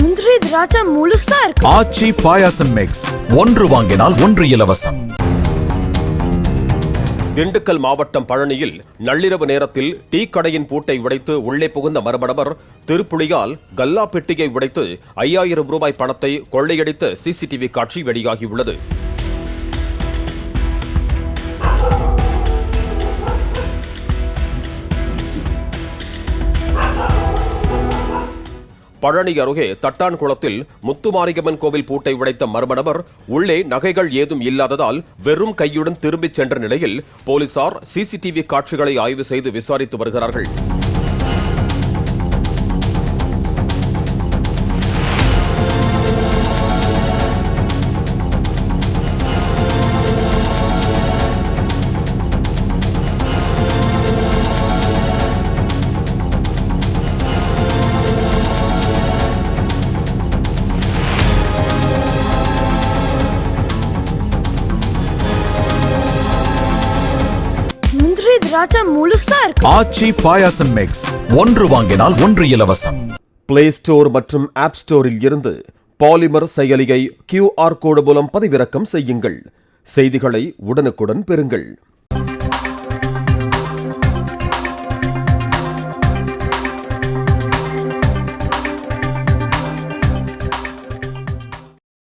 முந்திரி திராட்சை முழுசா இருக்கு. ஆச்சி பாயாசம் மிக்ஸ் ஒன்று வாங்கினால் ஒன்று இலவசம். திண்டுக்கல் மாவட்டம் பழனியில் நள்ளிரவு நேரத்தில் டீ கடையின் பூட்டை உடைத்து உள்ளே புகுந்த மர்மநபர் திருப்புளியால் கல்லா பெட்டியை உடைத்து ஐயாயிரம் ரூபாய் பணத்தை கொள்ளையடித்த சிசிடிவி காட்சி வெளியாகியுள்ளது. பழனி அருகே தட்டான்குளத்தில் முத்துமாரியம்மன் கோவில் பூட்டை உடைத்த மர்ம நபர் உள்ளே நகைகள் ஏதும் இல்லாததால் வெறும் கையுடன் திரும்பிச் சென்ற நிலையில் போலீசார் சிசிடிவி காட்சிகளை ஆய்வு செய்து விசாரித்து வருகிறார்கள். திராட்சை முழுசா இருக்கு. ஆச்சி பாயாசம் மிக்ஸ் ஒன்று வாங்கினால் ஒன்று இலவசம். பிளே ஸ்டோர் மற்றும் ஆப் ஸ்டோரில் இருந்து பாலிமர் செயலியை கியூஆர் கோடு மூலம் பதிவிறக்கம் செய்யுங்கள். செய்திகளை உடனுக்குடன் பெறுங்கள்.